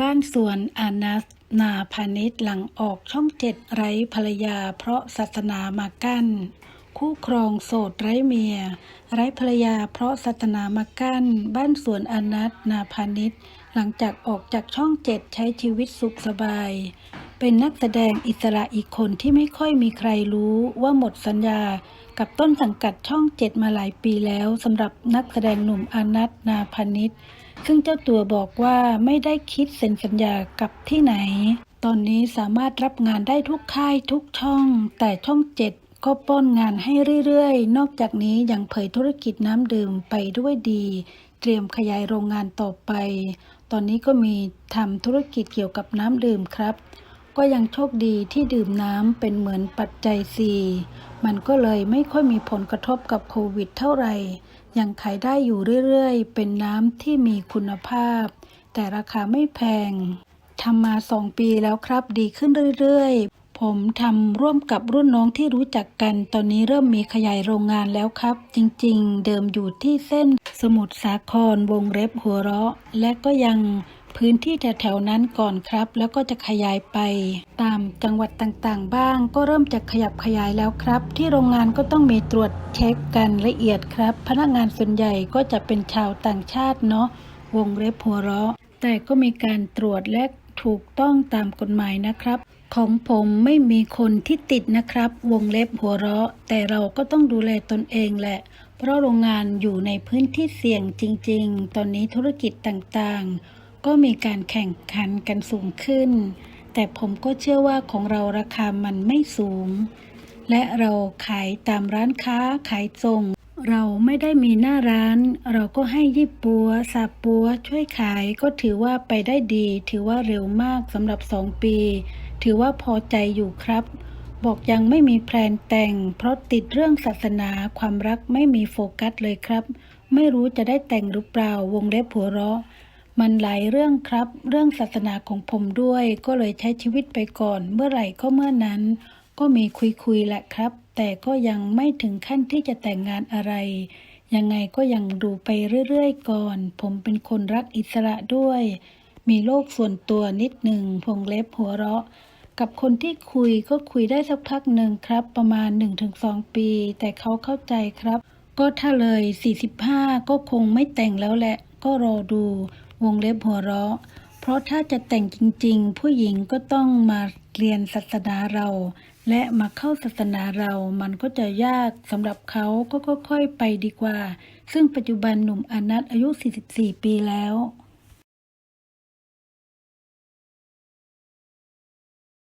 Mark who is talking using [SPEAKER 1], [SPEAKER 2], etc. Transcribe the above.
[SPEAKER 1] บ้านสวนอานัสนาพาณิชย์หลังออกช่องเจ็ดไร้ภรรยา เพราะศาสนามากั้น คู่ครองโสดไร้เมีย ไร้ภรรยา เพราะศาสนามากั้น บ้านสวนอนัสนาพาณิชย์หลังจากออกจากช่องเจ็ดใช้ชีวิตสุขสบาย เป็นนักแสดงอิสระอีกคนที่ไม่ค่อยมีใครรู้ว่าหมดสัญญา กับต้นสังกัดช่องเจ็ดมาหลายปีแล้วสำหรับนักแสดงหนุ่มอานัทนาพนิชซึ่งเจ้าตัวบอกว่าไม่ได้คิดเซ็นสัญญากับที่ไหน ตอนนี้สามารถรับงานได้ทุกค่ายทุกช่อง แต่ช่องเจ็ดก็ป้อนงานให้เรื่อยๆ นอกจากนี้ยังเผยธุรกิจน้ำดื่มไปด้วยดี เตรียมขยายโรงงานต่อไป ตอนนี้ก็มีทำธุรกิจเกี่ยวกับน้ำดื่มครับ ก็ยังโชคดีที่ดื่มน้ำเป็นเหมือนปัจจัยสี่มันก็เลยไม่ค่อยมีผลกระทบกับโควิดเท่าไหร่ ยังขายได้อยู่เรื่อยๆ เป็นน้ำที่มีคุณภาพ แต่ราคาไม่แพงทำมาสองปีแล้วครับดีขึ้นเรื่อยๆ ผมทำร่วมกับรุ่นน้องที่รู้จักกัน ตอนนี้เริ่มมีขยายโรงงานแล้วครับ จริงๆ เดิมอยู่ที่เส้นสมุทรสาครวงเล็บหัวเราะ และก็ยัง พื้นที่แถวๆนั้นก่อนครับ แล้วก็จะขยายไป ตามจังหวัดต่างๆ บ้าง ก็เริ่มจะขยับขยายแล้วครับ ที่โรงงานก็ต้องมีตรวจเช็คกันละเอียดครับ พนักงานส่วนใหญ่ก็จะเป็นชาวต่างชาติเนาะวงเล็บหัวเราะ แต่ก็มีการตรวจและถูกต้องตามกฎหมายนะครับ ของผมไม่มีคนที่ติดนะครับ วงเล็บหัวเราะ แต่เราก็ต้องดูแลตนเองแหละ เพราะโรงงานอยู่ในพื้นที่เสี่ยงจริง ๆ ตอนนี้ธุรกิจต่างๆ ก็มีการแข่งขันกันสูงขึ้น แต่ผมก็เชื่อว่าของเราราคามันไม่สูง และเราขายตามร้านค้าขายส่ง เราไม่ได้มีหน้าร้าน เราก็ให้ยี่ปัวซาปัวช่วยขายก็ถือว่าไปได้ดี ถือว่าเร็วมากสำหรับสองปี ถือว่าพอใจอยู่ครับ บอกยังไม่มีแพลนแต่ง เพราะติดเรื่องศาสนาความรักไม่มีโฟกัสเลยครับ ไม่รู้จะได้แต่งหรือเปล่าวงเล็บหัวเราะ มันหลายเรื่องครับ เรื่องศาสนาของผมด้วย ก็เลยใช้ชีวิตไปก่อน เมื่อไหร่ก็เมื่อนั้น ก็มีคุยคุยๆแหละครับ แต่ก็ยังไม่ถึงขั้นที่จะแต่งงานอะไร ยังไงก็ยังดูไปเรื่อยๆก่อน ผมเป็นคนรักอิสระด้วย มีโลกส่วนตัวนิดหนึ่งพงเล็บหัวเราะ กับคนที่คุยก็คุยได้สักพักหนึ่งครับ ประมาณ 1-2 ปี แต่เขาเข้าใจครับ ก็ถ้าเลย 45 ก็คงไม่แต่งแล้วแหละ ก็รอดู วงเล็บหัวเราะ เพราะถ้าจะแต่งจริงๆ ผู้หญิงก็ต้องมาเรียนศาสนาเรา และมาเข้าศาสนาเรา มันก็จะยากสำหรับเขาก็ค่อยๆไปดีกว่า ซึ่งปัจจุบันหนุ่มอนัทอายุ 44 ปีแล้ว